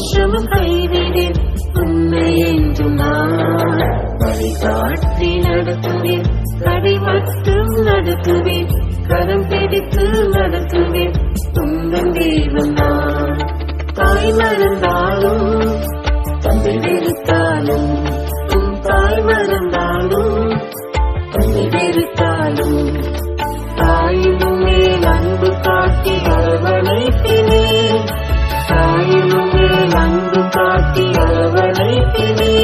வருஷமும் நிமிஷமும் கைவிடேன் உண்மை என்றும் நான். வழிகாட்டி நடத்துவேன். கடை மட்டும் நடத்துவேன். கரம் பிடித்து நடத்துவேன். உந்தன் தேவன் நான். தாய் மறந்தாலும் தந்தை வெறுத்தாலும் அரவணைப்பினே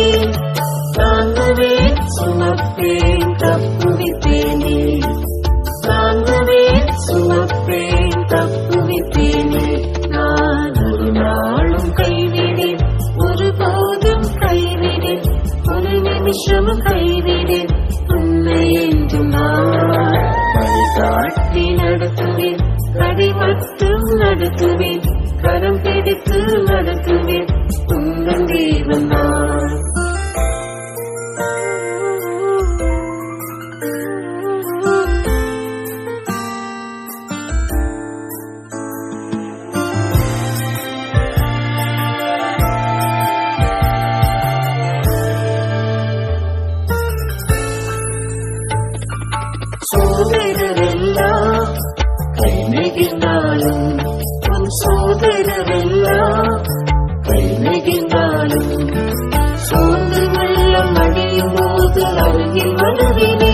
தாங்குவேன் சுமப்பேன் தப்புவிப்பேனே தாங்குவேன் சுமப்பேன் தப்புவிப்பேனே நான் ஒரு நாளும் கைவிடேன் ஒருபோதும் கைவிடேன் ஒரு நிமிஷமும் கைவிடேன். உண்மை என்றும் நான் வழிகாட்டி நடத்துவேன் கடை மட்டும் நடத்துவேன் கரம் பிடித்து நடத்துவேன். சோதரரெல்லாம் கை நெகிழ்ந்தாலும் உன் சோதரரெல்லாம் கை நெகிழ்ந்தாலும் சோர்ந்து வெள்ளம் அடியும் போது அருகில் வருவினே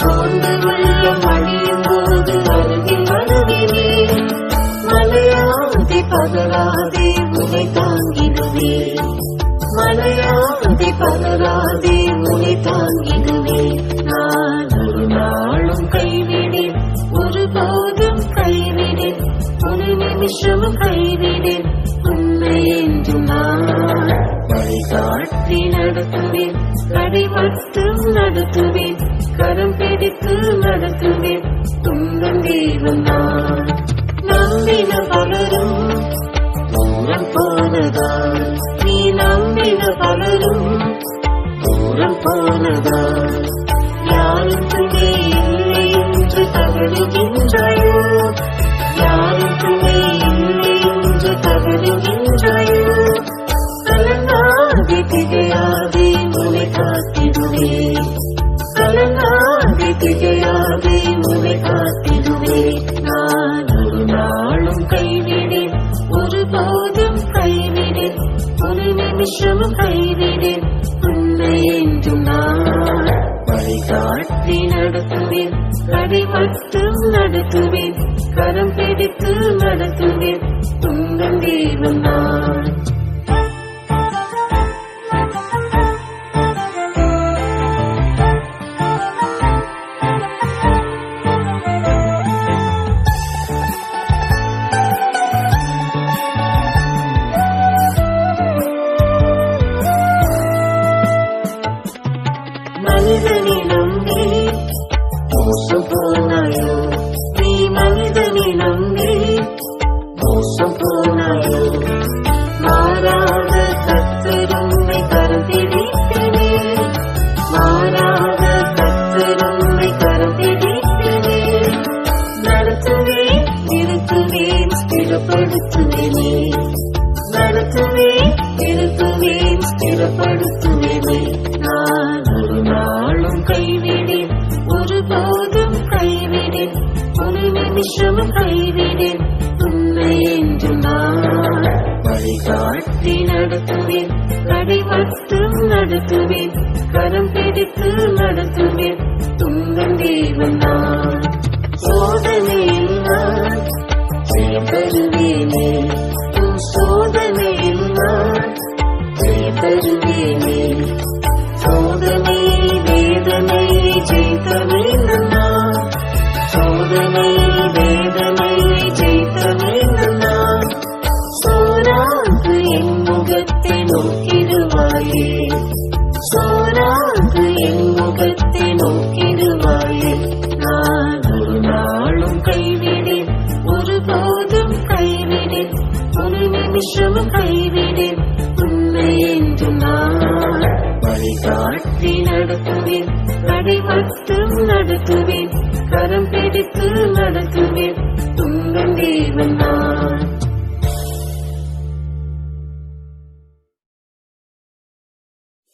சோர்ந்து வெள்ளம் அடியும் போது அருகில் வருவினே மலையாதி பதறாதே உனை தாங்கிடுவே நாளும் கைவிடேன் ஒருபோதும் கைவிடேன் ஒரு நிமிஷமும் கைவிடேன் உண்மை என்றும் நான் வழிகாட்டி நடத்துவேன். கடை மட்டும் நடத்துவேன் கரம் பிடித்து நடத்துவேன். துன்பம் தேவன் நான். நம்பின பலரும் தூரம் போனதால் நீ நம்பின பலரும் தூரம் போனதால் யாரும் துணை என்று தகழுகின்றாயோ யாரும் துணை இல்லை என்று தகழுகின்றாயோ கலங்காதே திகையாதே உனை காத்திடுவே. கலங்காதே திகையாதே உனை காத்திடுவே. நான் ஒரு நாளும் கைவிடேன் ஒருபோதும் கைவிடேன் ஒரு நிமிஷமும் கைவிடேன். உண்மை என்றும் நான் வழிகாட்டி நடத்துவேன். கடை மட்டும் நடத்துவேன். கரம் பிடித்து நடத்துவேன். உங்கள் தேவன் நான். கைவிடேன் ஒரு நிமிஷமும் கைவிடேன் வழிகாட்டி நடத்துவேன். கடை நடத்துவேன். கரம் பிடித்து நடத்துவேன். துங்கன் தேவன் நான் சோதனையில் நோக்கிடுவாயே சோராது என் முகத்தை நோக்கிடுவாயே நான் ஒரு நாளும் கைவிடேன் ஒருபோதும் கைவிடேன் ஒரு நிமிஷமும் கைவிடேன் உண்மை என்று நான் வழிகாட்டி நடத்துவேன் கடை மட்டும் நடத்துவேன்